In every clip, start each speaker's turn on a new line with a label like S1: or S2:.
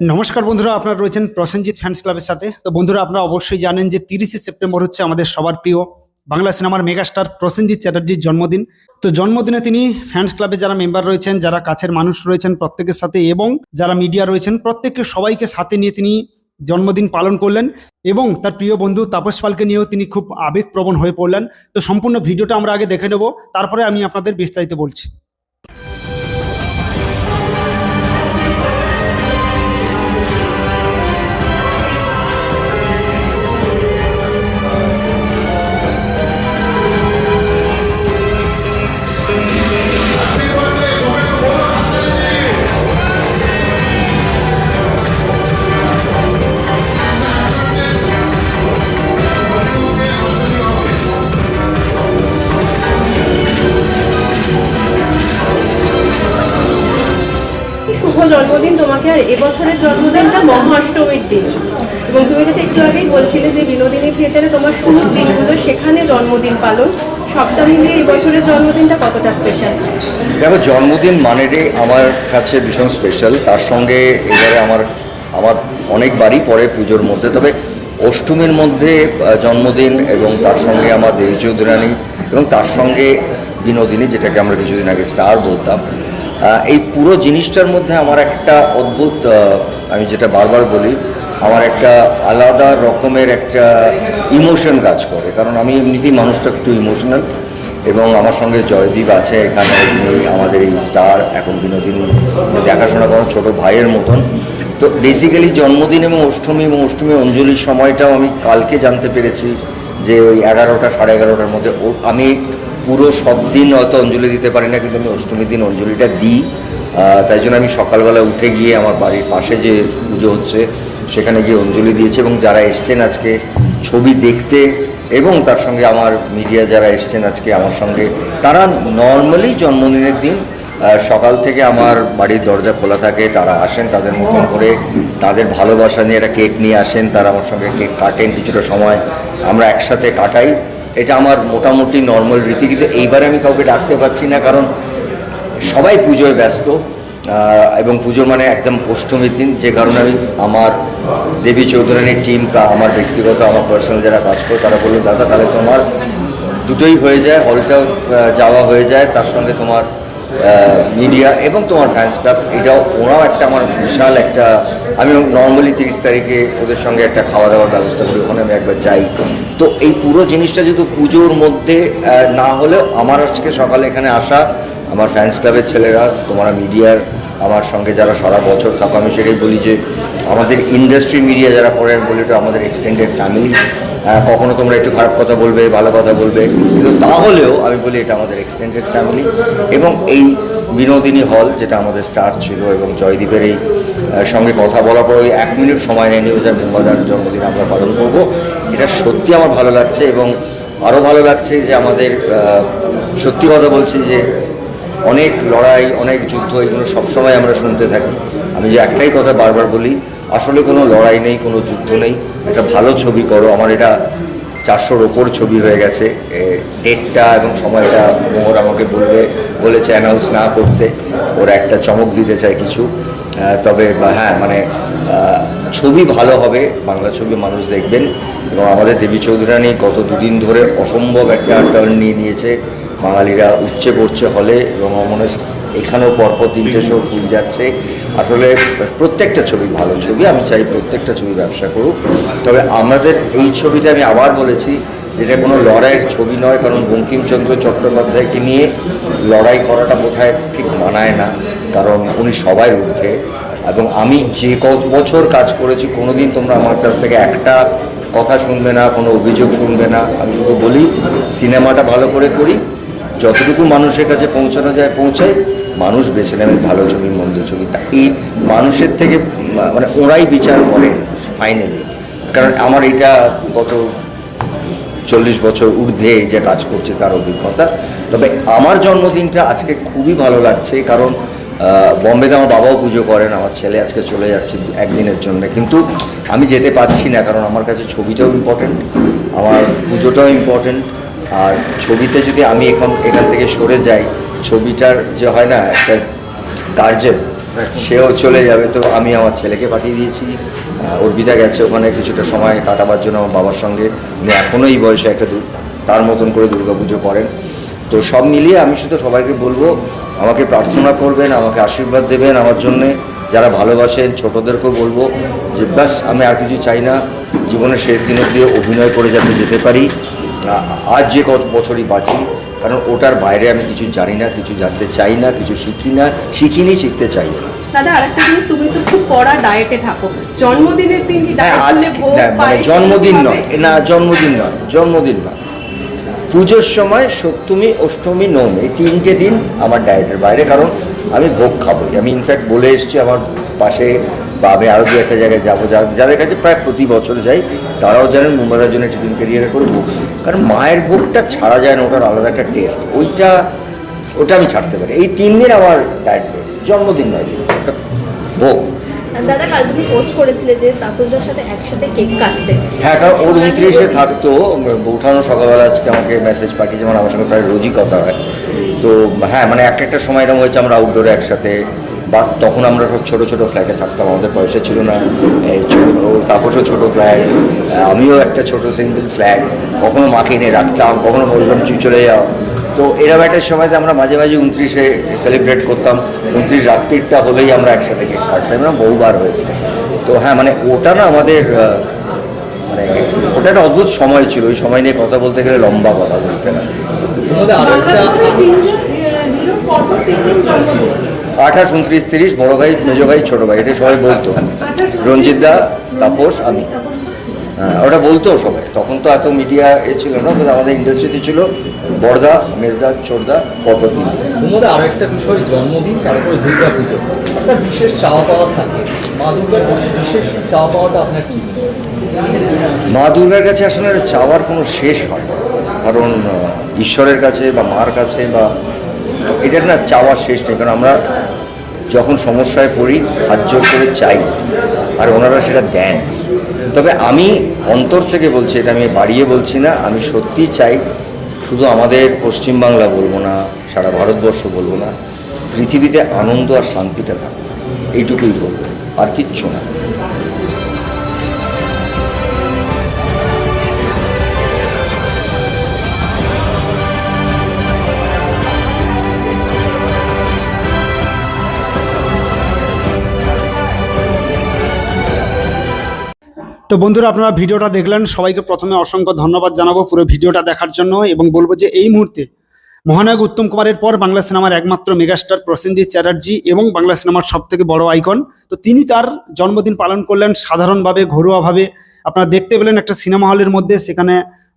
S1: নমস্কার বন্ধুরা, আপনারা রয়েছেন প্রসেনজিৎ ফ্যান্স ক্লাবের সাথে। তো বন্ধুরা, আপনারা অবশ্যই জানেন যে তিরিশে সেপ্টেম্বর হচ্ছে আমাদের সবার প্রিয় বাংলা সিনেমার মেগাস্টার প্রসেনজিৎ চ্যাটার্জির জন্মদিন। তো জন্মদিনে তিনি ফ্যান্স ক্লাবে যারা মেম্বার রয়েছেন, যারা কাছের মানুষ রয়েছেন প্রত্যেকের সাথে এবং যারা মিডিয়া রয়েছেন, প্রত্যেককে সবাইকে সাথে নিয়ে তিনি জন্মদিন পালন করলেন এবং তার প্রিয় বন্ধু তাপস পালকে নিয়েও তিনি খুব আবেগপ্রবণ হয়ে পড়লেন। তো সম্পূর্ণ ভিডিওটা আমরা আগে দেখে নেব, তারপরে আমি আপনাদের বিস্তারিত বলছি।
S2: জন্মদিন তোমাকে আর এবছরের জন্মদিনটা মহাষ্টমীর দিন। এবং তুমি যেটা একটু আগেই বলছিলে যে বিনোদিনী থিয়েটারে তোমার শুরুর দিনগুলো সেখানে জন্মদিন পালন। জন্মদিনটা কতটা
S3: দেখো, জন্মদিন মানেরে আমার কাছে ভীষণ স্পেশাল তার সঙ্গে এবারে আমার আমার অনেকবারই পরে পুজোর মধ্যে। তবে অষ্টমীর মধ্যে জন্মদিন এবং তার সঙ্গে আমার দেবী চৌধুরানী এবং তার সঙ্গে বিনোদিনী, যেটাকে আমরা কিছুদিন আগে স্টার বলতাম। এই পুরো জিনিসটার মধ্যে আমার একটা অদ্ভুত আমি যেটা বারবার বলি, আমার একটা আলাদা রকমের একটা ইমোশন কাজ করে। কারণ আমি এমনিতেই মানুষটা একটু ইমোশনাল এবং আমার সঙ্গে জয়দীপ আছে এখানে আমাদের এই স্টার, এখন বিনোদিনী দেখাশোনা করেন ছোটো ভাইয়ের মতন। তো বেসিক্যালি জন্মদিন এবং অষ্টমী এবং অষ্টমী অঞ্জলির সময়টাও আমি কালকে জানতে পেরেছি যে ওই এগারোটা, সাড়ে এগারোটার মধ্যে আমি পুরো সব দিন হয়তো অঞ্জলি দিতে পারি না, কিন্তু আমি অষ্টমীর দিন অঞ্জলিটা দিই। তাই জন্য আমি সকালবেলা উঠে গিয়ে আমার বাড়ির পাশে যে পুজো হচ্ছে, সেখানে গিয়ে অঞ্জলি দিয়েছি এবং যারা এসছেন আজকে ছবি দেখতে এবং তার সঙ্গে আমার মিডিয়া যারা এসছেন আজকে আমার সঙ্গে, তারা নর্মালি জন্মদিনের দিন সকাল থেকে আমার বাড়ির দরজা খোলা থাকে, তারা আসেন তাদের মতন করে, তাদের ভালোবাসা নিয়ে একটা কেক নিয়ে আসেন, তারা আমার সঙ্গে কেক কাটেন কিছুটা সময়। আমরা একসাথে কাটাই। এটা আমার মোটামুটি নর্মাল রীতি, কিন্তু এইবারে আমি কাউকে ডাকতে পারছি না, কারণ সবাই পুজোয় ব্যস্ত এবং পুজো মানে একদম অষ্টমীর দিন, যে কারণে আমি আমার দেবী চৌধুরানীর টিম বা আমার ব্যক্তিগত, আমার পার্সোনাল যারা কাজ করে, তারা বলল, দাদা, তাহলে তোমার দুটোই হয়ে যায় হলটাও যাওয়া হয়ে যায়, তার সঙ্গে তোমার মিডিয়া এবং তোমার ফ্যান্স ক্লাব এটাও ওরাও একটা আমার বিশাল একটা আমি নর্মালি তিরিশ তারিখে ওদের সঙ্গে একটা খাওয়া দাওয়ার ব্যবস্থা করি, ওখানে আমি একবার যাই। তো এই পুরো জিনিসটা যেহেতু পুজোর মধ্যে না হলেও আমার আজকে সকালে এখানে আসা আমার ফ্যান্স ক্লাবের ছেলেরা, তোমরা মিডিয়ার আমার সঙ্গে যারা সারা বছর থাকো, আমি সেটাই বলি যে আমাদের ইন্ডাস্ট্রি মিডিয়া যারা করে, আমি বলি এটা আমাদের এক্সটেন্ডেড ফ্যামিলি কখনো তোমরা একটু খারাপ কথা বলবে, ভালো কথা বলবে। কিন্তু তাহলেও আমি বলি এটা আমাদের এক্সটেন্ডেড ফ্যামিলি এবং এই বিনোদিনী হল, যেটা আমাদের স্টার ছিল এবং জয়দীপের এই সঙ্গে কথা বলার পর ওই এক মিনিট সময় নেয়নি, ওই মুম্বাদার জন্মদিন আমরা পালন করব। এটা সত্যি আমার ভালো লাগছে এবং আরও ভালো লাগছে যে আমাদের সত্যি কথা বলছি যে অনেক লড়াই, অনেক যুদ্ধ এগুলো সবসময় আমরা শুনতে থাকি। আমি যে একটাই কথা বারবার বলি, আসলে কোনো লড়াই নেই, কোনো যুদ্ধ নেই। একটা ভালো ছবি করো। আমার এটা চারশোর ওপর ছবি হয়ে গেছে। ডেটটা এবং সময়টা মোহর আমাকে বলবে, বলেছে অ্যানাউন্স না করতে। ওরা একটা চমক দিতে চায় কিছু। তবে হ্যাঁ মানে ছবি ভালো হবে, বাংলা ছবি মানুষ দেখবেন। এবং আমাদের দেবী চৌধুরানী গত দুদিন ধরে অসম্ভব একটা টার্ন নিয়ে নিয়েছে। বাঙালিরা উচ্চে পড়ছে হলে এবং মনে এখানেও পরপর তিনটে শো ফুল যাচ্ছে। আসলে প্রত্যেকটা ছবি ভালো ছবি, আমি চাই প্রত্যেকটা ছবি ব্যবসা করুক। তবে আমাদের এই ছবিটা আমি আবার বলেছি এটা কোনো লড়াইয়ের ছবি নয়, কারণ বঙ্কিমচন্দ্র চট্টোপাধ্যায়কে নিয়ে লড়াই করাটা বোধহয় ঠিক মানায় না, কারণ উনি সবাই ঊর্ধ্বে। এবং আমি যে কত বছর কাজ করেছি, কোনোদিন তোমরা আমার কাছ থেকে একটা কথা শুনবে না, কোনো অভিযোগ শুনবে না। আমি শুধু বলি, সিনেমাটা ভালো করে করি যতটুকু মানুষের কাছে পৌঁছানো যায় পৌঁছায় মানুষ বেছে নেবেন ভালো ছবি, মন্দ ছবি। তা এই মানুষের থেকে মানে ওরাই বিচার করেন ফাইনালি কারণ আমার এটা গত চল্লিশ বছর ঊর্ধ্বে যে কাজ করছে তার অভিজ্ঞতা। তবে আমার জন্মদিনটা আজকে খুবই ভালো লাগছে, কারণ বম্বেতে আমার বাবাও পুজো করেন, আমার ছেলে আজকে চলে যাচ্ছে একদিনের জন্য। কিন্তু আমি যেতে পারছি না, কারণ আমার কাছে ছবিটাও ইম্পর্টেন্ট আমার পুজোটাও ইম্পর্টেন্ট আর ছবিতে যদি আমি এখন এখান থেকে সরে যাই ছবিটার যে হয় না একটা গার্জেন সেও চলে যাবে। তো আমি আমার ছেলেকে পাঠিয়ে দিয়েছি। অর্পিতা গেছে ওখানে কিছুটা সময় কাটাবার জন্য আমার বাবার সঙ্গে। উনি এখনও এই বয়সে একটা তার মতন করে দুর্গাপুজো করেন। তো সব মিলিয়ে আমি শুধু সবাইকে বলব আমাকে প্রার্থনা করবেন আমাকে আশীর্বাদ দেবেন আমার জন্যে। যারা ভালোবাসেন ছোটদেরকেও বলব যে ব্যাস আমি আর কিছু চাই না। জীবনের শেষ দিন অব্দি অভিনয় করে যাতে যেতে পারি। আজ যে কত বছরই বাঁচি কারণ ওটার বাইরে আমি কিছু জানি না কিছু জানতে চাই না কিছু শিখি না শিখিনি শিখতে চাই না।
S2: দাদা আরেকটা জিনিস তুমি তো খুব কড়া ডায়েটে থাকো। জন্মদিনের দিন কি
S3: হ্যাঁ হ্যাঁ, মানে জন্মদিন নয়। না জন্মদিন নয় জন্মদিন নয়। পুজোর সময় সপ্তমী অষ্টমী নবমী এই তিনটে দিন আমার ডায়েটের বাইরে কারণ আমি ভোগ খাব আমি ইনফ্যাক্ট বলে এসেছি আমার পাশে বা আমি আরও দু একটা জায়গায় যাব। যা- যাদের কাছে প্রায় প্রতি বছর যাই তারাও জানেন মুম্বাইয়ের জন্য টিফিন ক্যারিয়ারে করে ভোগ কারণ মায়ের ভোগটা ছাড়া যায় না ওটার আলাদা একটা টেস্ট ওইটা ওটা আমি ছাড়তে পারি। এই তিন দিন আমার ডায়েট জন্মদিন নয় দিন ভোগ।
S4: দাদা কাল তুমি পোস্ট করেছিলে যে তাপসদার সাথে একসাথে কেক কাটতে।
S3: হ্যাঁ কারণ ওর উনত্রিশে থাকতো। বৌঠানো সকালবেলা আজকে আমাকে মেসেজ পাঠিয়েছে মানে আমার সঙ্গে প্রায় রোজই কথা হয়। তো হ্যাঁ মানে একটা একটা সময় এরকম হয়েছে আমরা আউটডোরে একসাথে বা তখন আমরা সব ছোটো ছোটো ফ্ল্যাটে থাকতাম আমাদের পয়সা ছিল না। এই ছোটো ও তাপসও ছোটো ফ্ল্যাট আমিও একটা ছোট সিঙ্গেল ফ্ল্যাট কখনো মাকে এনে রাখতাম কখনো বললাম তুই চলে যাও তো এরকম একটা সময়তে আমরা মাঝে মাঝে উনত্রিশে সেলিব্রেট করতাম। উনত্রিশ রাত্রিটা হলেই আমরা একসাথে কেক কাটতাম এরকম বহুবার হয়েছে। তো হ্যাঁ মানে ওটা না আমাদের মানে ওটা একটা অদ্ভুত সময় ছিল। ওই সময় নিয়ে কথা বলতে গেলে লম্বা কথা বলতে হয়। আঠাশ উনত্রিশ তিরিশ বড় ভাই মেজো ভাই ছোট ভাই এটা সবাই বলতো। রঞ্জিত দা তাপস আমি। হ্যাঁ ওটা বলতো সবাই। তখন তো এত মিডিয়া এ ছিল না কিন্তু আমাদের ইন্ডাস্ট্রিতে ছিল। বড়দা মেজদা ছোটদা পরপর তিন
S5: তোমাদের আরেকটা বিষয় জন্মদিন তারপরে দুর্গা পুজো একটা বিশেষ চাওয়া পাওয়া থাকে। মা দুর্গার কাছে বিশেষ চাওয়া পাওয়াটা আপনার কি
S3: মা দুর্গার কাছে আসলে চাওয়ার কোনো শেষ হয় না। কারণ ঈশ্বরের কাছে বা মার কাছে বা এটার না চাওয়ার শেষ নেই, কারণ আমরা যখন সমস্যায় পড়ি, হাত জোর করে চাই, আর ওনারা সেটা দেন। তবে আমি অন্তর থেকে বলছি, এটা আমি বাড়িয়ে বলছি না, আমি সত্যি চাই, শুধু আমাদের পশ্চিমবাংলা বলব না, সারা ভারতবর্ষ বলব না, পৃথিবীতে আনন্দ আর শান্তিটা থাকবে এইটুকুই বলব, আর কিচ্ছু না।
S1: তো বন্ধুরা, আপনারা ভিডিওটা দেখলেন। সবাইকে প্রথমে অসংখ্য ধন্যবাদ জানাব পুরো ভিডিওটা দেখার জন্য এবং বলব যে এই মুহূর্তে মহানায়ক উত্তম কুমারের পর বাংলা সিনেমার একমাত্র মেগাস্টার প্রসেনজিৎ চ্যাটার্জি এবং বাংলা সিনেমার সব থেকে বড় আইকন। তো তিনি তার জন্মদিন পালন করলেন সাধারণভাবে, ঘরোয়াভাবে। আপনারা দেখতে পেলেন একটা সিনেমা হলের মধ্যে, সেখানে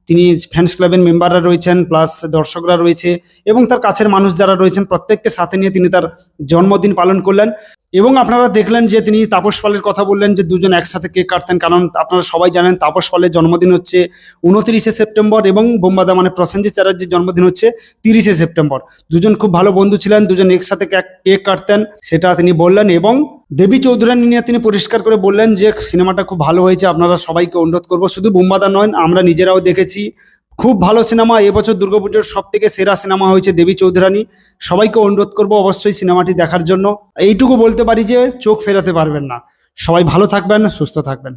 S1: তিনি ফ্যান্স ক্লাবের মেম্বাররা রয়েছেন, প্লাস দর্শকরা রয়েছে এবং তার কাছের মানুষ যারা রয়েছেন, প্রত্যেককে সাথে নিয়ে তিনি তার জন্মদিন পালন করলেন। এবং আপনারা দেখলেন যে তিনি তাপস পালের কথা বললেন যে দুজন একসাথে কেক কাটতেন, কারণ আপনারা সবাই জানেন তাপস পালের জন্মদিন হচ্ছে উনত্রিশে সেপ্টেম্বর এবং বোম্বাদা মানে প্রসেনজিৎ চ্যাটার্জির জন্মদিন হচ্ছে তিরিশে সেপ্টেম্বর। দুজন খুব ভালো বন্ধু ছিলেন, দুজন একসাথে কেক- কাটতেন সেটা তিনি বললেন এবং দেবী চৌধুরানী নিয়ে তিনি পরিষ্কার করে বললেন যে সিনেমাটা খুব ভালো হয়েছে, আপনারা সবাইকে অনুরোধ করব, শুধু বোম্বাদা নয়, আমরা নিজেরাও দেখেছি খুব ভালো সিনেমা এবছর দুর্গাপুজোর সব থেকে সেরা সিনেমা হয়েছে দেবী চৌধুরানী। সবাইকে অনুরোধ করব অবশ্যই সিনেমাটি দেখার জন্য। এইটুকু বলতে পারি যে চোখ ফেরাতে পারবেন না। সবাই ভালো থাকবেন, সুস্থ থাকবেন।